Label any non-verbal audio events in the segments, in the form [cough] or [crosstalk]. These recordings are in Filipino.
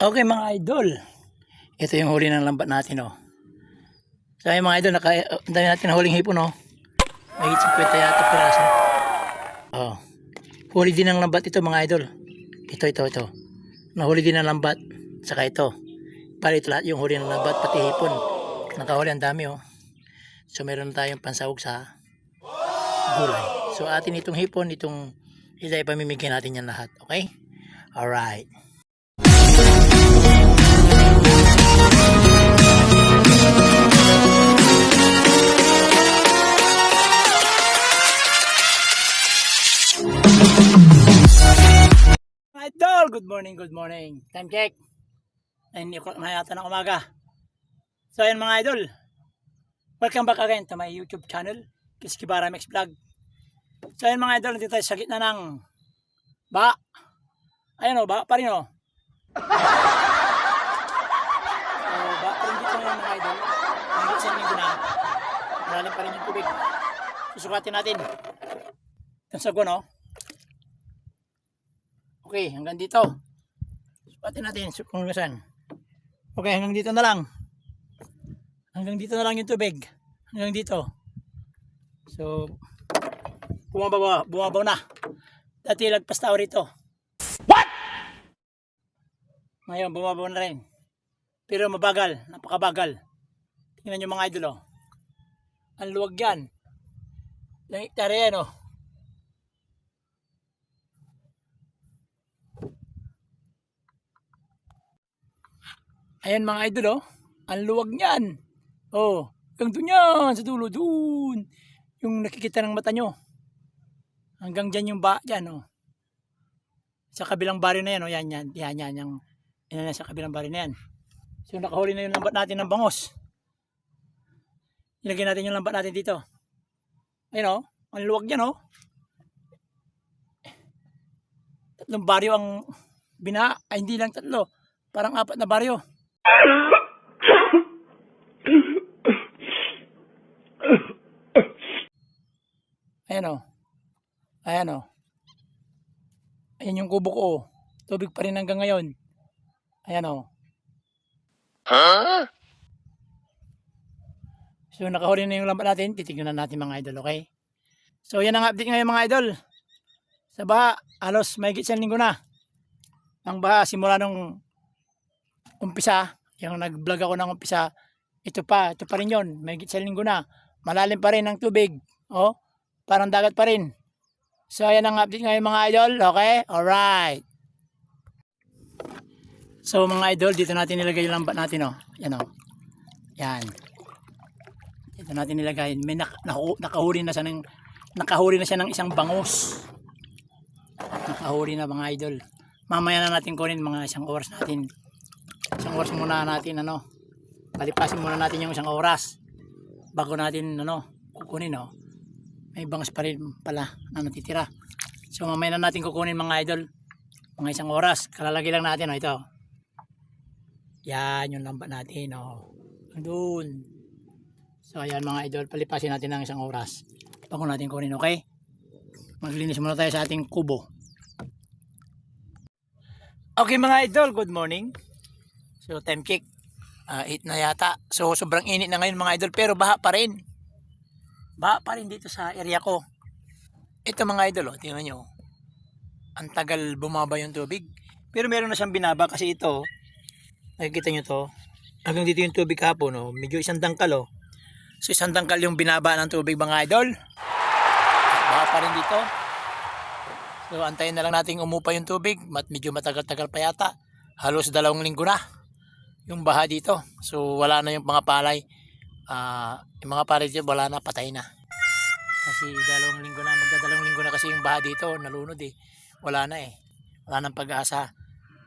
Okay mga idol. Ito yung huli ng lambat natin oh. So mga idol, naka, ang dami natin na huling hipon oh. May 50 yata piraso. Oh. Huli din ng lambat ito mga idol. Ito, ito, ito. Nahuli din ng lambat. Saka ito. Para ito lahat yung huli ng lambat, pati hipon. Nakahuli ang dami oh. So meron tayong pansahog sa gulay. So atin itong hipon, itong isa ipamimigyan natin yan lahat. Okay? Alright. Good morning, good morning. Time check. 9 o'clock na yata umaga. So ayan mga idol. Welcome back again to my YouTube channel, Kiskibara Mix Vlog. So ayan mga idol, dito tayo sa gitna ng ba. Ayan o, ba pa rin o. So, ba pa rin dito ngayon mga idol. Hanggang sa linggo na. Malalim pa rin yung tubig. Susukatin natin. Yung sagon o. Okay, hanggang dito. Sukatin natin kung saan. Okay, hanggang dito na lang. Hanggang dito na lang yung tubig. Hanggang dito. So, bumabaw, bumabaw na. Dati lagpas tao rito. What? Ngayon, bumabaw na rin. Pero mabagal, napakabagal. Tingnan nyo mga idol, oh. Ang luwag yan. Ilang hektare yan, oh. Ayan mga idol, oh. Ang luwag niyan. Oh, hanggang doon yan, sa dulo, doon. Yung nakikita ng mata nyo. Hanggang dyan yung ba, dyan, oh. Sa kabilang bari na yan, oh, yan, yan, yan, yan, yung, yan, yan, sa kabilang bari na yan. So, nakahuli na yung lambat natin ng bangos. Ilagay natin yung lambat natin dito. Ayun, oh, ang luwag yan, oh. Tatlong baryo ang bina, ay hindi lang tatlo, parang apat na baryo. Ayan o. Ayan o. Ayan yung kubo ko. Tubig pa rin hanggang ngayon. Ayan o. So nakahuli na yung lambat natin. Titignan na natin mga idol, okay? So yan ang update ngayon mga idol. Sa baha, alos may isang linggo na. Ang baha simula nung umpisa, yung nag-vlog ako ng umpisa, ito pa, ito pa rin yun. May isang linggo na. Malalim pa rin ang tubig. Oh, parang dagat pa rin. So, ayan ang update ngayon mga idol. Okay? Alright. So, mga idol, dito natin nilagay yung lambat natin, oh. Yan, oh. Yan. Dito natin nilagay. May nak nakahuli na siya ng nakahuli na siya ng isang bangus. Nakahuli na mga idol. Mamaya na natin kunin mga isang oras natin. Isang oras muna natin, ano. Palipasin muna natin yung isang oras. Bago natin, ano, kukunin, oh may bangus pa rin pala na natitira. So mamaya na natin kukunin mga idol. Mga isang oras. Kalalagay lang natin. Oh, ito. Yan yung lambat natin. Oh. Doon. So ayan mga idol. Palipasin natin ng isang oras. Bago natin kunin. Okay? Maglinis muna tayo sa ating kubo. Okay mga idol. Good morning. So time check. Ah, 8 na yata. So sobrang init na ngayon mga idol. Pero baha pa rin baha pa rin dito sa area ko. Ito mga idol, oh, tingnan nyo. Ang tagal bumaba yung tubig. Pero meron na siyang binaba kasi ito, nakikita nyo to, hanggang dito yung tubig kapon, oh, medyo isang dangkal. Oh. So isang dangkal yung binaba ng tubig mga idol. Baha pa rin dito. So antayin na lang natin umupa yung tubig. Mat medyo matagal-tagal pa yata. Halos dalawang linggo na yung baha dito. So wala na yung mga palay. Ah yung mga pare dito wala na patay na. Kasi dalawang linggo na magdadalawang linggo na kasi yung baha dito nalunod eh. Wala na eh. Wala nang pag-asa.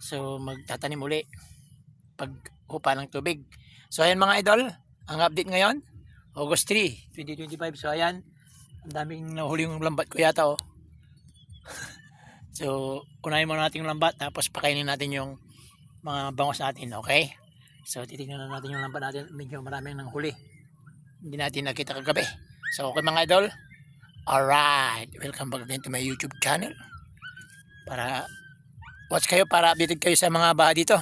So magtatanim uli. Pag hupa ng tubig. So ayan mga idol ang update ngayon August 3 2025 so ayan ang daming nahuli yung lambat ko yata oh. [laughs] So unahin muna natin yung lambat tapos pakainin natin yung mga bangos natin okay So titignan na natin yung lambat natin. Medyo maraming nang huli. Hindi natin nakita kagabi. So okay mga idol. Alright. Welcome back again to my YouTube channel. Para watch kayo para updated kayo sa mga baha dito.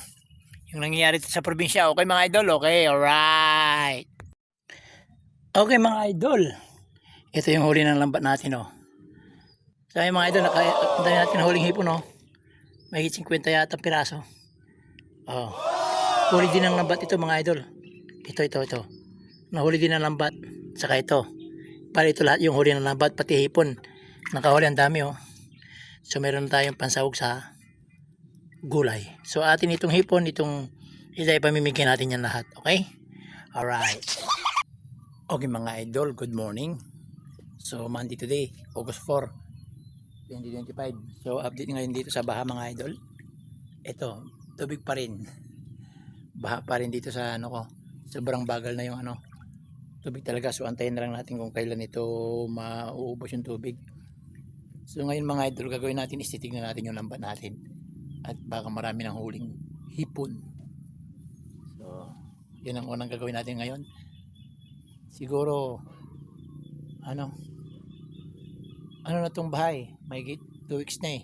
yung nangyayari sa probinsya. Okay mga idol, okay, alright. Okay mga idol, ito yung huli ng lambat natin oh. So ayun mga idol, nakapunta natin huling hipon oh. May 50 yata piraso. Oh. Huli din ng lambat ito mga idol. Ito, ito, ito. Nahuli din ng lambat. Saka ito. Para ito lahat yung huli ng lambat, pati hipon. Nakahuli ang dami oh. So meron tayong pansahog sa gulay. So atin itong hipon, itong isa ipamimigay natin yan lahat. Okay? Alright. Okay mga idol, good morning. So Monday today, August 4, 2025. So update ngayon dito sa Baha mga idol. Ito, tubig pa rin. Baha pa rin dito sa ano ko. Sobrang bagal na yung ano. Tubig talaga. So antayin na lang natin kung kailan ito mauubos yung tubig. So ngayon mga idol, gagawin natin is natin yung lambat natin. At baka marami ng huling hipon. So, yun ang unang gagawin natin ngayon. Siguro, ano, ano na tong bahay? May 2 weeks na eh.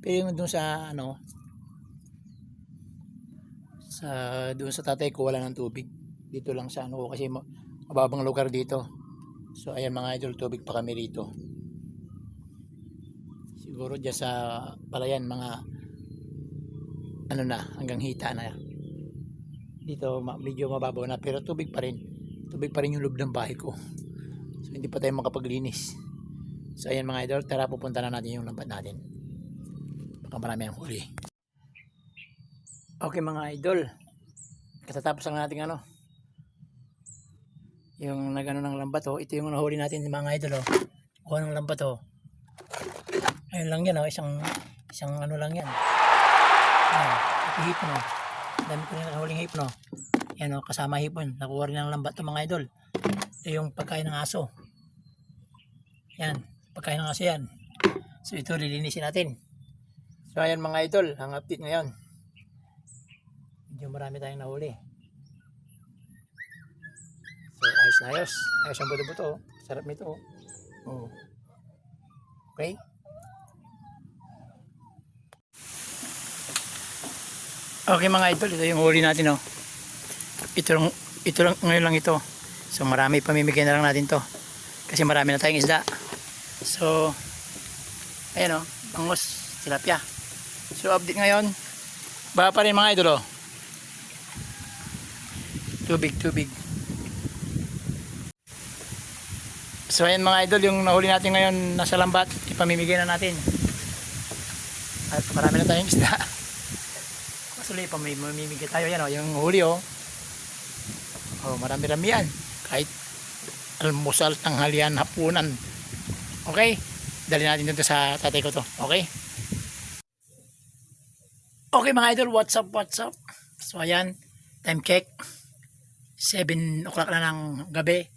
Pero yung dun sa, ano, sa, dun sa tatay ko wala ng tubig. Dito lang sa ano kasi ma- mababang lugar dito. So ayan mga idol, tubig pa kami rito. Siguro dyan sa palayan mga ano na, hanggang hita na. Dito medyo mababaw na pero tubig pa rin. Tubig pa rin yung loob ng bahay ko. So hindi pa tayo makapaglinis. So ayan mga idol, tara pupunta na natin yung lambat natin. Baka marami ang huli. Okay mga idol. Katatapos lang natin ano. Yung nagano ng lambat oh. Ito yung nahuli natin mga idol oh. Kuha ng lambat oh. Ayun lang yan oh. Isang, isang ano lang yan. Ayan. Ito hipon oh. Dami ko rin nakahuling hipon oh. Yan oh. Kasama hipon. Nakuha rin ng lambat to mga idol. Ito yung pagkain ng aso. Yan. Pagkain ng aso yan. So ito lilinisin natin. So ayan mga idol. Ang update ngayon. Medyo marami tayong nahuli. So, ayos na ayos. Ayos ang buto-buto. oh. Sarap nito. oh. Oh. Okay? Okay mga idol, ito yung huli natin oh. Ito lang, ito lang, ngayon lang ito. So marami pamimigay na lang natin to. Kasi marami na tayong isda. So, ayan oh, bangos, tilapia. So update ngayon, baka pa rin mga idol oh. Tubig, tubig. So ayan mga idol, yung nahuli natin ngayon nasa lambat, ipamimigay na natin. At marami na tayong isda. [laughs] Actually, pamimigay tayo yan, oh, yung huli oh. Oh, marami-rami yan. Kahit almusal, tanghalian, hapunan. Okay? Dali natin dito sa tatay ko to. Okay? Okay mga idol, what's up, what's up? So ayan, time check. 7 o'clock na ng gabi.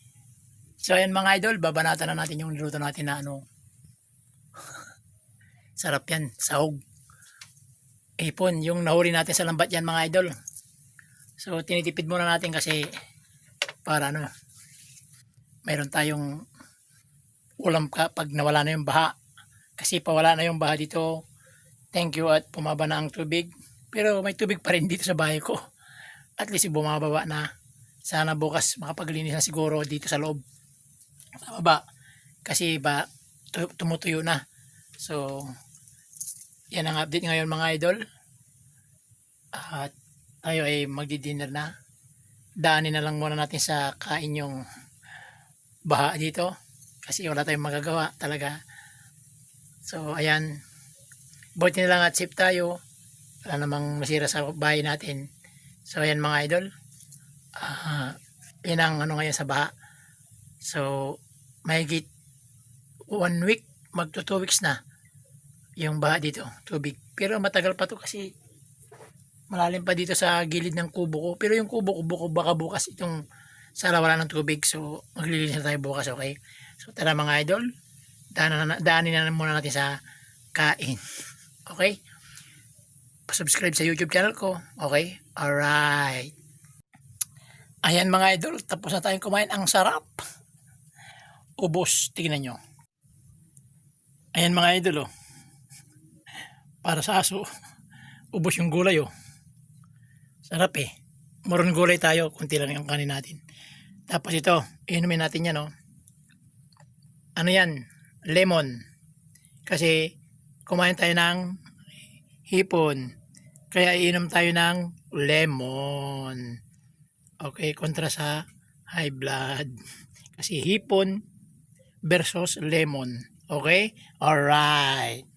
So ayan mga idol, babanatan na natin yung niluto natin na ano. [laughs] Sarap yan, sahog. Ipon, yung nahuli natin sa lambat yan mga idol. So tinitipid muna natin kasi para ano, mayroon tayong ulam ka pag nawala na yung baha. Kasi pawala na yung baha dito. Thank you at pumaba na ang tubig. Pero may tubig pa rin dito sa bahay ko. At least bumababa na. Sana bukas makapaglinis na siguro dito sa loob. Sa baba kasi ba tu- tumutuyo na. So yan ang update ngayon mga idol. At tayo ay magdi-dinner na. Daanin na lang muna natin sa kain yung baha dito. Kasi wala tayong magagawa talaga. So ayan. Buti na lang at safe tayo. Wala namang masira sa bahay natin. So ayan mga idol ah yan ang ano ngayon sa baha So, mahigit one week, magto two weeks na yung baha dito, tubig. Pero matagal pa to kasi malalim pa dito sa gilid ng kubo ko. Pero yung kubo ko, buko, baka bukas itong sala wala ng tubig. So, maglilinis na tayo bukas, okay? So, tara mga idol, daanin na, daanin na muna natin sa kain. Okay? Subscribe sa YouTube channel ko. Okay? Alright. Ayan mga idol, tapos na tayong kumain. Ang sarap ubos. Tingnan nyo. Ayan mga idol oh. Para sa aso. ubos yung gulay oh. Sarap eh. Maroon gulay tayo, kunti lang yung kanin natin. Tapos ito, inumin natin yan oh. Ano yan? Lemon. Kasi kumain tayo ng hipon. Kaya iinom tayo ng lemon. Okay, kontra sa high blood. Kasi hipon versus lemon. Okay? Alright.